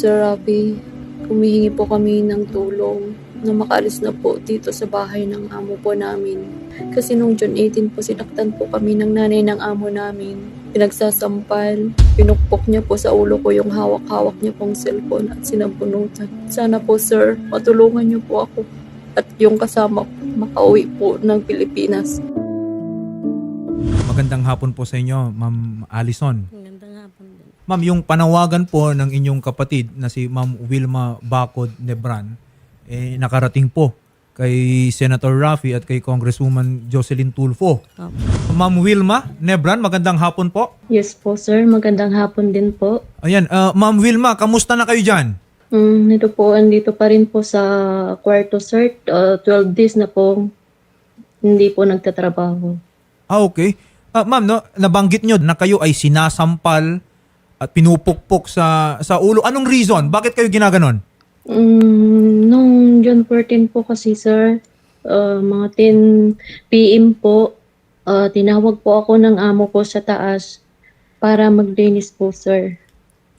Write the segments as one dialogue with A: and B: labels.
A: Sir Rafi. Humihingi po kami ng tulong na makaalis na po dito sa bahay ng amo po namin. Kasi nung June 18 po, sinaktan po kami ng nanay ng amo namin. Pinagsasampal, pinukpok niya po sa ulo ko yung hawak-hawak niya pong cellphone at sinabunutan. Sana po sir, matulungan niyo po ako at yung kasama ko makauwi po ng Pilipinas.
B: Magandang hapon po sa inyo, Ma'am Allison. Ma'am, yung panawagan po ng inyong kapatid na si Ma'am Wilma Bacod Nebran, eh, nakarating po kay Senator Raffy at kay Congresswoman Jocelyn Tulfo.
C: Opo.
B: Ma'am Wilma Nebran, magandang hapon po.
A: Yes po sir, magandang hapon din po.
B: Ayan, ah, Ma'am Wilma, kamusta na kayo dyan?
A: Mm, nito po, andito pa rin po sa kwarto sir. Uh, 12 days na po hindi po nagtatrabaho.
B: Ah, okay. Ah, ma'am, no, nabanggit nyo na kayo ay sinasampal at pinupukpok sa sa ulo. Anong reason? Bakit kayo ginaganon?
A: Mm, nung June 14 po kasi sir, uh, mga 10 PM po, uh, tinawag po ako ng amo ko sa taas para maglinis po sir.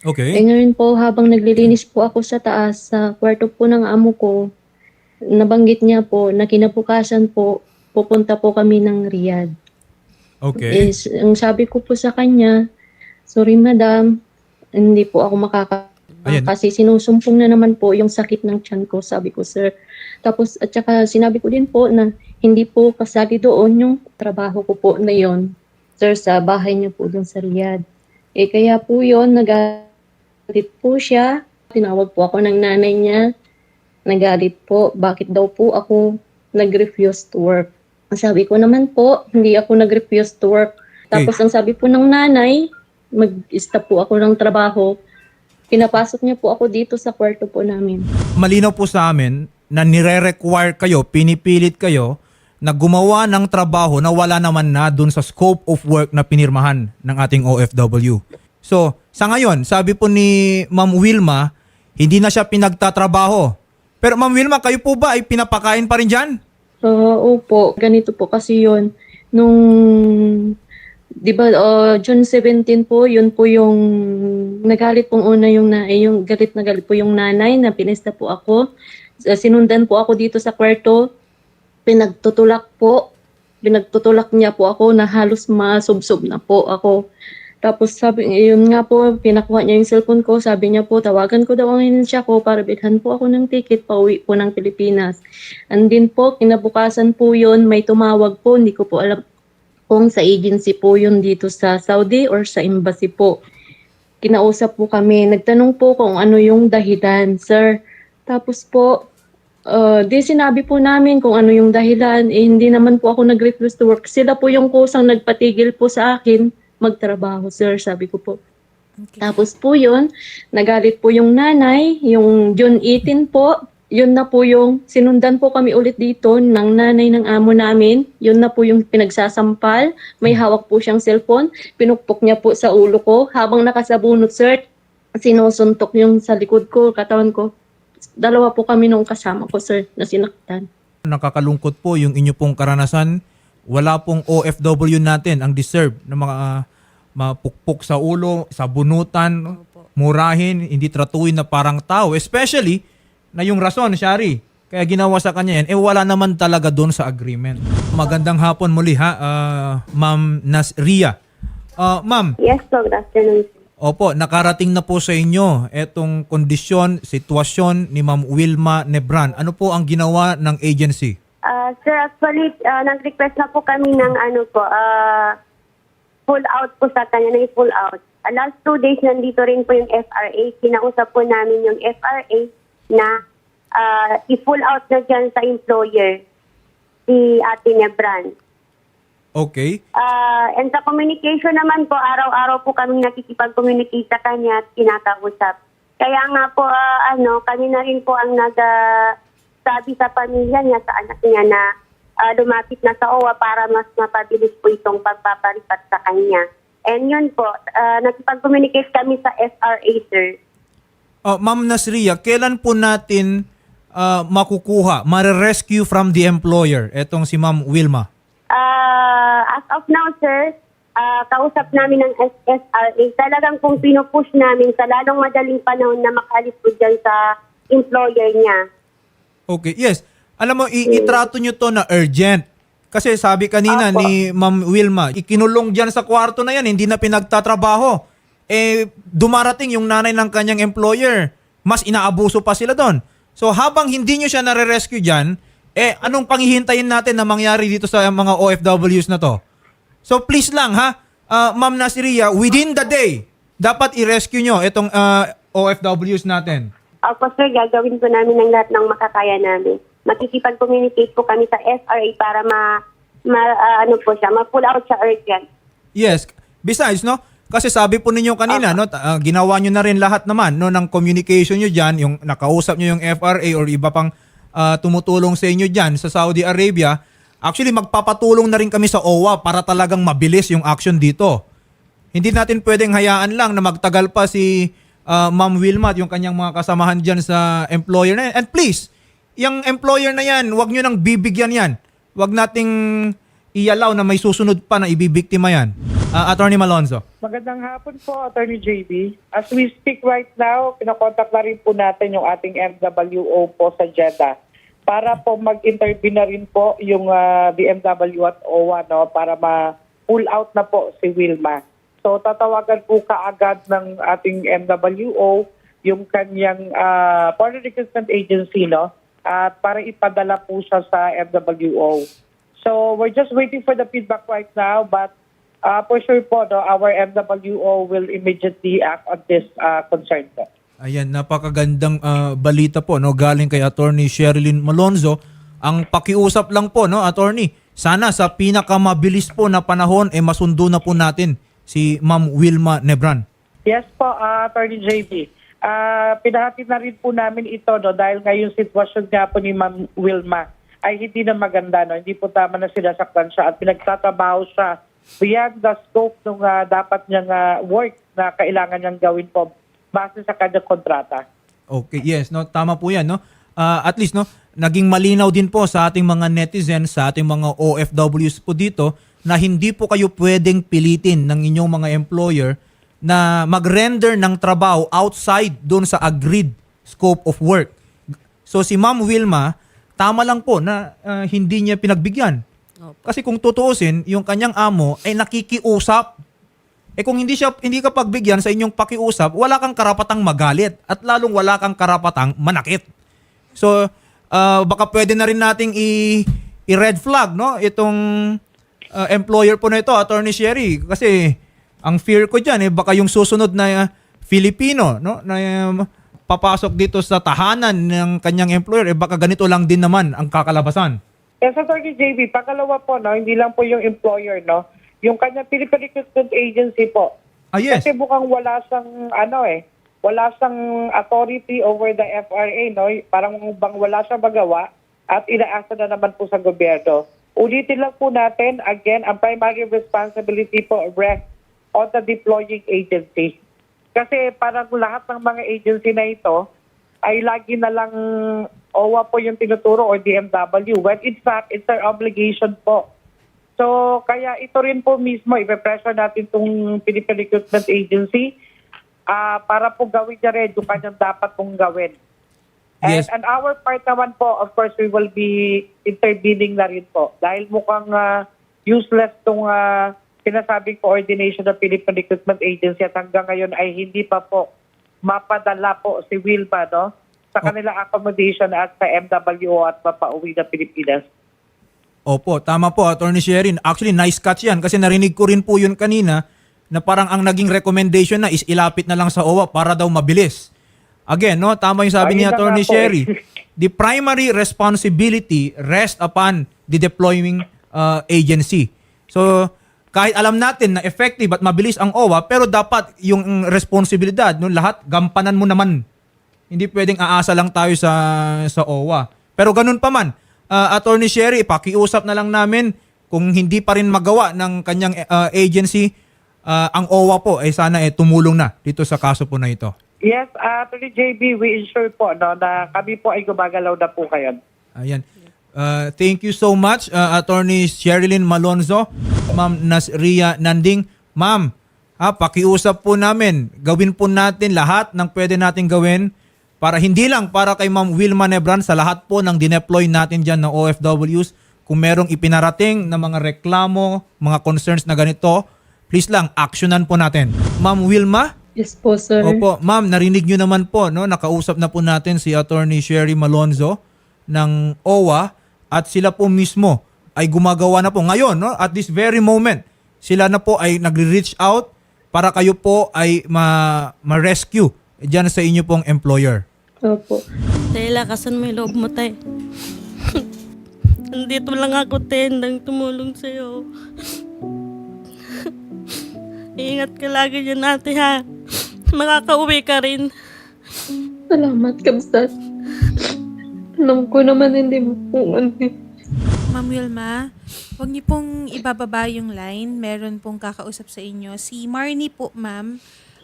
A: Eh
B: Okay.
A: ngayon po habang naglilinis po ako sa taas sa kwarto po ng amo ko, nabanggit niya po na kinabukasan po pupunta po kami ng Riyadh.
B: Okay.
A: Is, ang sabi ko po sa kanya, sorry madam, hindi po ako makaka...
B: Ayan.
A: Kasi sinusumpong na naman po yung sakit ng tiyan ko, sabi ko sir. Tapos at saka sinabi ko din po na hindi po kasali doon yung trabaho ko po na yon sir, sa bahay niyo po doon sa Riyadh. Eh kaya po yon nagalit po siya. Tinawag po ako ng nanay niya. Nagalit po, bakit daw po ako nag-refuse to work. Ang sabi ko naman po, hindi ako nag-refuse to work. Tapos ang sabi po ng nanay, mag-stop po ako ng trabaho. Pinapasok niya po ako dito sa kwarto po namin.
B: malinaw po sa amin na nire-require kayo, pinipilit kayo na gumawa ng trabaho na wala naman na dun sa scope of work na pinirmahan ng ating OFW. So, sa ngayon, sabi po ni Ma'am Wilma, hindi na siya pinagtatrabaho. Pero Ma'am Wilma, kayo po ba ay pinapakain pa rin dyan?
A: Oo opo, ganito po kasi yon Nung, di ba, uh, June 17 po, yun po yung, nagalit pong una yung, na, eh, yung galit na galit po yung nanay na pinesta po ako. Sinundan po ako dito sa kwarto, pinagtutulak po, pinagtutulak niya po ako na halos masubsob na po ako. Tapos sabi, yun nga po, pinakuha niya yung cellphone ko, sabi niya po, tawagan ko daw ang siya ko para bilhan po ako ng ticket pauwi po ng Pilipinas. And din po, kinabukasan po yun, may tumawag po, hindi ko po alam kung sa agency po yun dito sa Saudi or sa embassy po. Kinausap po kami, nagtanong po kung ano yung dahilan, sir. Tapos po, uh, di sinabi po namin kung ano yung dahilan, eh, hindi naman po ako nag-refuse to work. Sila po yung kusang nagpatigil po sa akin magtrabaho, sir, sabi ko po.
C: Okay.
A: Tapos po yun, nagalit po yung nanay, yung June 18 po, yun na po yung sinundan po kami ulit dito ng nanay ng amo namin. Yun na po yung pinagsasampal. May hawak po siyang cellphone. Pinukpok niya po sa ulo ko. Habang nakasabunot, sir, sinusuntok yung sa likod ko, katawan ko. Dalawa po kami nung kasama ko, sir, na sinaktan.
B: Nakakalungkot po yung inyo pong karanasan. Wala pong OFW natin ang deserve na mga ah, mapukpok sa ulo, sa bunutan, murahin, hindi tratuin na parang tao. Especially na yung rason, Shari, kaya ginawa sa kanya yan, eh wala naman talaga doon sa agreement. Magandang hapon muli ha, ah, Ma'am Nasria. Ah, ma'am,
D: Yes po, good afternoon.
B: opo, nakarating na po sa inyo etong kondisyon, sitwasyon ni Ma'am Wilma Nebran. Ano po ang ginawa ng agency?
D: Ah, sir, actually, ah, nag-request na po kami ng ano po, ah, full out po sa kanya, na full out. Ah, last two days, nandito rin po yung FRA. Kinausap po namin yung FRA na ah, i-full out na dyan sa employer, si Ate Nebran.
B: Okay.
D: Ah, and sa communication naman po, araw-araw po kami nakikipag-communicate sa kanya at kinakausap. Kaya nga po, ah, ano, kami na rin po ang nag sabi sa pamilya niya, sa anak niya na ah, lumapit na sa OWA para mas mapabilis po itong pagpaparipat sa kanya. And yun po, ah, nakipag-communicate kami sa FRA, sir.
B: Uh, Ma'am Nasria, kailan po natin uh, makukuha, mare-rescue from the employer, etong si Ma'am Wilma?
D: Ah, as of now, sir, ah, kausap namin ng SSRA, talagang kung pinupush namin sa lalong madaling panahon na makalis po dyan sa employer niya.
B: Okay, yes. Alam mo, i- itrato nyo to na urgent. Kasi sabi kanina
D: Apo.
B: ni Ma'am Wilma, ikinulong dyan sa kwarto na yan, hindi na pinagtatrabaho. Eh, dumarating yung nanay ng kanyang employer. Mas inaabuso pa sila doon. So habang hindi nyo siya nare-rescue dyan, eh anong panghihintayin natin na mangyari dito sa mga OFWs na to? So please lang ha, Ah, Ma'am Nasiria, within the day, dapat i-rescue nyo itong ah, OFWs natin.
D: Opo sir, gagawin po namin ang lahat ng makakaya namin. Makikipag-communicate po kami sa SRA para ma, ma ah, ano po siya, ma-pull out siya urgent.
B: Yes. Besides, no? Kasi sabi po ninyo kanina, no, ta- ah, ginawa nyo na rin lahat naman no ng communication nyo diyan, yung nakausap nyo yung FRA or iba pang ah, tumutulong sa inyo diyan sa Saudi Arabia. Actually, magpapatulong na rin kami sa OWA para talagang mabilis yung action dito. Hindi natin pwedeng hayaan lang na magtagal pa si ah, Ma'am Wilma at yung kanyang mga kasamahan diyan sa employer na yan. And please, yung employer na yan, wag nyo nang bibigyan yan. Wag nating ialaw na may susunod pa na ibibiktima yan. Ah, Attorney Malonzo.
C: Magandang hapon po, Attorney JB. As we speak right now, pinakontak na rin po natin yung ating MWO po sa Jeddah para po mag-intervene na rin po yung ah, BMW at OWA no, para ma-pull out na po si Wilma. So tatawagan po kaagad ng ating MWO yung kanyang uh, foreign recruitment agency no, at para ipadala po siya sa MWO. So we're just waiting for the feedback right now, but uh, for sure po, no, our MWO will immediately act on this uh, concern po.
B: Ayan, napakagandang ah, balita po no galing kay Attorney Sherilyn Malonzo. Ang pakiusap lang po no, Attorney, sana sa pinakamabilis po na panahon eh masundo na po natin si Ma'am Wilma Nebran.
C: Yes po, uh, Attorney JB. Uh, pinahatid na rin po namin ito no, dahil ngayon sitwasyon nga po ni Ma'am Wilma ay hindi na maganda. No? Hindi po tama na sinasaktan siya at pinagtatrabaho siya beyond the scope ng uh, dapat niyang uh, work na kailangan niyang gawin po base sa kanyang kontrata.
B: Okay, yes, no, tama po 'yan, no. Ah, at least no, naging malinaw din po sa ating mga netizens, sa ating mga OFWs po dito na hindi po kayo pwedeng pilitin ng inyong mga employer na mag-render ng trabaho outside doon sa agreed scope of work. So si Ma'am Wilma, tama lang po na ah, hindi niya pinagbigyan. Kasi kung tutuusin, yung kanyang amo ay nakikiusap. Eh kung hindi siya hindi ka pagbigyan sa inyong pakiusap, wala kang karapatang magalit at lalong wala kang karapatang manakit. So, ah, baka pwede na rin nating i, i-red flag no? Itong ah, employer po na ito, Attorney Sherry, kasi ang fear ko diyan eh baka yung susunod na ah, Filipino no? Na um, papasok dito sa tahanan ng kanyang employer eh baka ganito lang din naman ang kakalabasan.
C: Yes, Attorney JB, pangalawa po, no, hindi lang po yung employer, no, yung kanyang Philippine Recruitment Agency po.
B: Ah yes.
C: Kasi mukhang wala siyang, ano eh, wala siyang authority over the FRA, no? Parang bang wala siyang magawa at inaasa na naman po sa gobyerno. Ulitin lang po natin, again, ang primary responsibility po rests on the deploying agency. Kasi parang lahat ng mga agency na ito ay lagi na lang OWA po yung tinuturo or DMW. When in fact, it's our obligation po So, kaya ito rin po mismo, ipe-pressure natin itong Philippine Recruitment Agency ah para po gawin niya rin yung kanyang dapat pong gawin. And,
B: Yes.
C: and our part naman po, of course, we will be intervening na rin po. Dahil mukhang ah, useless itong uh, sinasabing coordination ng Philippine Recruitment Agency at hanggang ngayon ay hindi pa po mapadala po si Wilma no, sa kanilang accommodation at sa MWO at mapauwi na Pilipinas.
B: Opo, tama po, Attorney Sherin. Actually, nice catch yan kasi narinig ko rin po yun kanina na parang ang naging recommendation na is ilapit na lang sa OWA para daw mabilis. Again, no, tama yung sabi ni
C: Ayun na
B: Attorney
C: nga po
B: Sherry.
C: eh.
B: The primary responsibility rests upon the deploying uh, agency. So, kahit alam natin na effective at mabilis ang OWA, pero dapat yung responsibilidad, no, lahat gampanan mo naman hindi pwedeng aasa lang tayo sa sa OWA. Pero ganun pa man, uh, Attorney Sherry, pakiusap na lang namin kung hindi pa rin magawa ng kanyang uh, agency, uh, ang OWA po ay sana eh, tumulong na dito sa kaso po na ito.
C: Yes, uh, Attorney JB, we ensure po no, na kami po ay gumagalaw na po kayo.
B: Ayan. Uh, thank you so much, uh, Attorney Sherilyn Malonzo. Ma'am Nasria Nanding. Ma'am, ha, pakiusap po namin. Gawin po natin lahat ng pwede natin gawin para hindi lang para kay Ma'am Wilma Nebran sa lahat po ng dineploy natin dyan ng OFWs. Kung merong ipinarating na mga reklamo, mga concerns na ganito, please lang, actionan po natin. Ma'am Wilma,
A: Yes po, sir.
B: Opo, ma'am, narinig nyo naman po, no? Nakausap na po natin si Attorney Sherry Malonzo ng OWA at sila po mismo ay gumagawa na po ngayon, no? At this very moment, sila na po ay nagre-reach out para kayo po ay ma- ma-rescue diyan sa inyo pong employer.
A: Opo.
E: Tay, lakasan mo yung loob mo, tay. Nandito lang ako, tendang tumulong sa'yo. Ingat ka lagi dyan, ate, ha? Makakauwi ka rin.
A: Salamat, Kabsat. Alam ko naman hindi mo po ano eh.
F: Ma'am Wilma, huwag niyo pong ibababa yung line. Meron pong kakausap sa inyo. Si Marnie po, ma'am.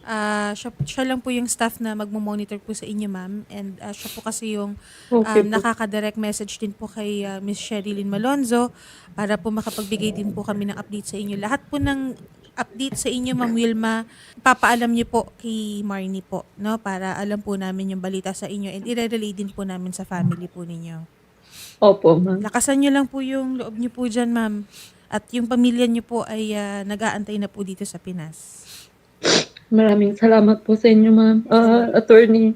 F: Ah, siya, siya lang po yung staff na magmo-monitor po sa inyo, ma'am. And ah, siya po kasi yung
A: Okay
F: um,
A: po.
F: nakaka-direct message din po kay ah, Miss Sherilyn Malonzo para po makapagbigay din po kami ng update sa inyo. Lahat po ng update sa inyo, Ma'am Wilma, papaalam niyo po kay Marnie po, no? Para alam po namin yung balita sa inyo and i-relay din po namin sa family po ninyo.
A: Opo, ma'am.
F: Lakasan niyo lang po yung loob niyo po dyan, ma'am. At yung pamilya niyo po ay ah, nag-aantay na po dito sa Pinas.
A: Maraming salamat po sa inyo, ma'am. Ah, attorney.